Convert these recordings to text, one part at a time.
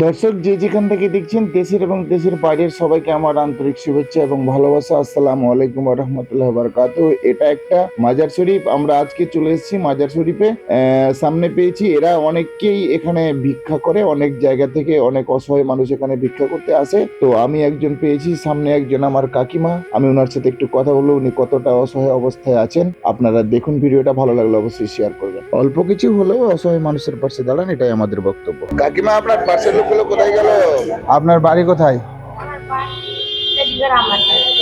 দর্শক, যে যেখান থেকে দেখছেন, দেশের এবং দেশের বাইরের সবাইকে আমার আন্তরিক শুভেচ্ছা এবং ভালোবাসা। আসসালামু আলাইকুম রহমতুল্লাহ বারকাত এটা একটা মাজার শরীফ। আমরা আজকে চলে এসেছি মাজার শরীফে। সামনে পেয়েছি এরা অনেককেই এখানে ভিক্ষা করে, অনেক জায়গা থেকে অনেক অসহায় মানুষ এখানে ভিক্ষা করতে আসে। তো আমি একজন পেয়েছি, সামনে একজন আমার কাকিমা। আমি ওনার সাথে একটু কথা বলব, উনি কতটা অসহায় অবস্থায় আছেন। আপনারা দেখুন ভিডিওটা, ভালো লাগলে অবশ্যই শেয়ার করবেন। অল্প কিছু হলেও অসহায় মানুষের পাশে দাঁড়ান, এটাই আমাদের বক্তব্য। কাকিমা, আপনার পাশের লোকগুলো কোথায় গেল? আপনার বাড়ি কোথায়?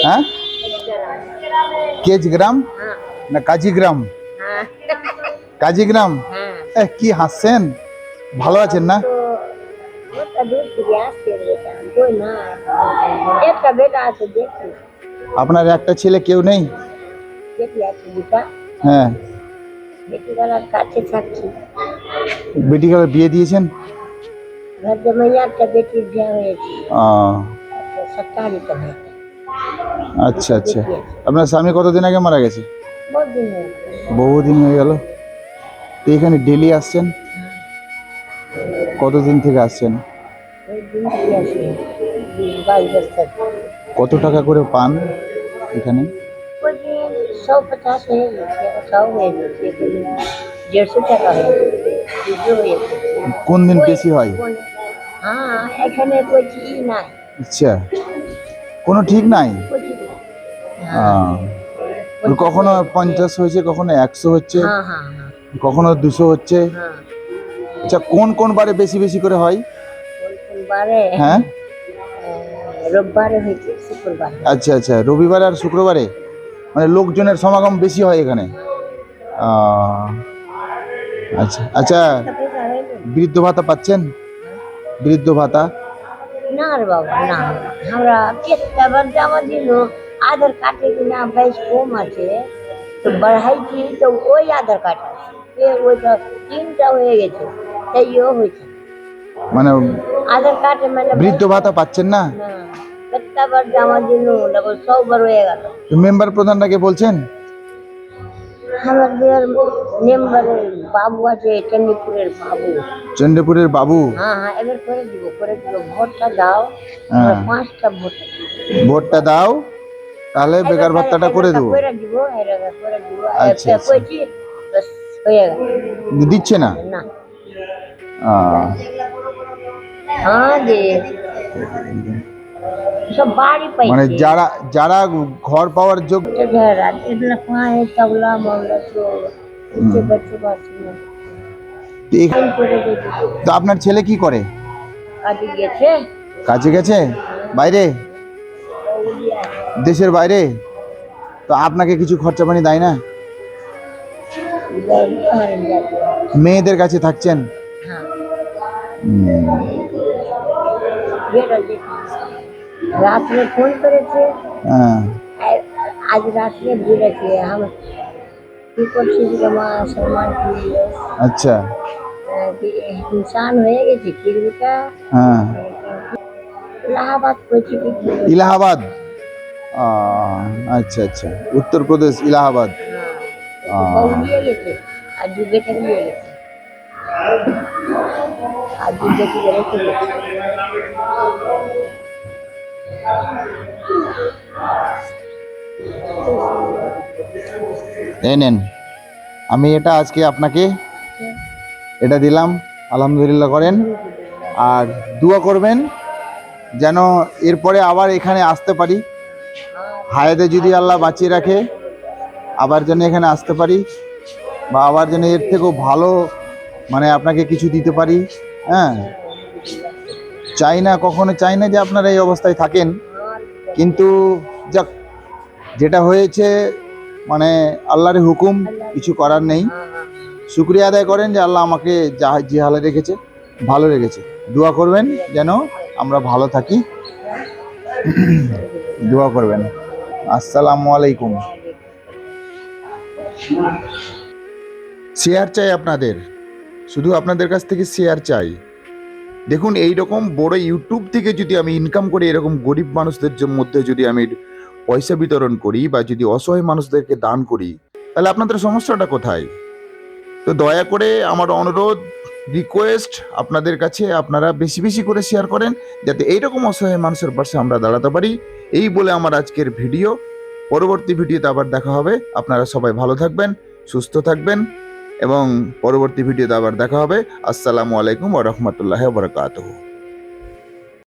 হ্যাঁ? কেজগ্রাম? না কাজিগ্রাম? কাজিগ্রাম? এ, কি হাসছেন? ভালো আছেন না? আপনার একটা ছেলে কেউ নেই? হ্যাঁ। বেটি বেলার কাছে থাকছি বেটিকে বিয়ে দিয়েছেন? ঘর জমাই একটা বেটির বিয়ে হয়েছে আহ, সত্তারিতে হয় আচ্ছা আচ্ছা আপনার স্বামী কতদিন আগে মারা গেছে বহুত দিন হয়েছে বহুদিন হয়ে গেল তো এখানে ডেলি আসছেন কতদিন থেকে আসছেন ওই দিন কি আছে বাইশ বছর কত টাকা করে পান এখানে ওই দিন সौ पचास হয়ে গেছে সব হয়ে গেছে কোনদিন দেড়শো টাকা কোন দিন বেশি হয়? হ্যাঁ এখানে নাই। আচ্ছা। কোনো ঠিক নাই? কখনো পঞ্চাশ হয়েছে কখনো একশো হচ্ছে কখনো দুশো হচ্ছে? আচ্ছা কোন কোন বারে বেশি বেশি করে হয়? হ্যাঁ? আচ্ছা আচ্ছা রবিবার আর শুক্রবারে? মানে লোকজনের সমাগম বেশি হয় এখানে? আচ্ছা আচ্ছা। বৃদ্ধ ভাতা পাচ্ছেন? বৃদ্ধ ভাতা? না রে বাবা না। আমরা বার জমা দিল। আধার কার্ডে কিনা বেশ কম আছে। তো বাড়াইছি তো ওই আধার কার্ড ওইটা তিনটা হয়ে গেছে। তাইও হয়েছে। মানে আধার কার্ডে মানে বৃদ্ধ ভাতা পাচ্ছেন না? না কেটটা বার জমা দিল। তারপর সববার হয়ে গেল। মেম্বার প্রধানটাকে বলছেন? আমাদের মেম্বারে বাবু আছে চন্ডীপুরের বাবু। চন্দ্রপুরের বাবু? হ্যাঁ হ্যাঁ এবার করে দিব করে দিব। ভোটটা দাও হ্যাঁ। পাঁচটা ভোট ভোটটা দাও তাহলে বেকার ভাতাটা করে দেবো। আচ্ছা, আচ্ছা। দিচ্ছে না? না। হ্যাঁ সব বাড়ি পাইছে। মানে যারা যারা ঘর পাওয়ার যোগ্য তো আপনার ছেলে কি করে? কাজে গেছে। কাজে গেছে? বাইরে? দেশের বাইরে? তো আপনাকে কিছু খরচা পানি দেয় না? মেয়েদের কাছে থাকছেন? হ্যাঁ। দেখি রাত্রে ফোন করেছে। হ্যাঁ। আজ রাত্রে বলেছে हम কি করছিস রে মা? সলমান কি আচ্ছা। ইনসান হয়ে গেছে কিরবিটা হ্যাঁ। এলাহাবাদ করছি করছি? ইলাহাবাদ? আচ্ছা আচ্ছা। উত্তরপ্রদেশ ইলাহাবাদ। হ্যাঁ আর এই নেন, আমি এটা আজকে আপনাকে এটা দিলাম, আলহামদুলিল্লাহ করেন। আর দোয়া করবেন যেন এরপরে আবার এখানে আসতে পারি। হায়াতে যদি আল্লাহ বাঁচিয়ে রাখে, আবার যেন এখানে আসতে পারি বা আবার যেন এর থেকেও ভালো মানে আপনাকে কিছু দিতে পারি হ্যাঁ। চাই না, কখনো চাই না যে আপনারা এই অবস্থায় থাকেন। কিন্তু যাক যেটা হয়েছে মানে আল্লাহর হুকুম, কিছু করার নেই। শুক্রিয়া আদায় করেন যে আল্লাহ আমাকে যা যে হালে রেখেছে, ভালো রেখেছে। দোয়া করবেন যেন আমরা ভালো থাকি। দোয়া করবেন। আসসালামু আলাইকুম। শেয়ার চাই আপনাদের। শুধু আপনাদের কাছ থেকে শেয়ার চাই। দেখুন এই রকম বড় ইউটিউব থেকে যদি আমি ইনকাম করে, এরকম গরিব মানুষদের মধ্যে যদি আমি পয়সা বিতরণ করি বা যদি অসহায় মানুষদেরকে দান করি, তাহলে আপনাদের সমস্যাটা কোথায়? তো দয়া করে আমার অনুরোধ রিকোয়েস্ট আপনাদের কাছে আপনারা বেশি বেশি করে শেয়ার করেন, যাতে এইরকম অসহায় মানুষের পাশে আমরা দাঁড়াতে পারি। এই বলে আমার আজকের ভিডিও পরবর্তী ভিডিওতে আবার দেখা হবে। আপনারা সবাই ভালো থাকবেন, সুস্থ থাকবেন এবং পরবর্তী ভিডিওতে আবার দেখা হবে। আসসালামু আলাইকুম ওয়া রাহমাতুল্লাহি ওয়া বারাকাতুহু।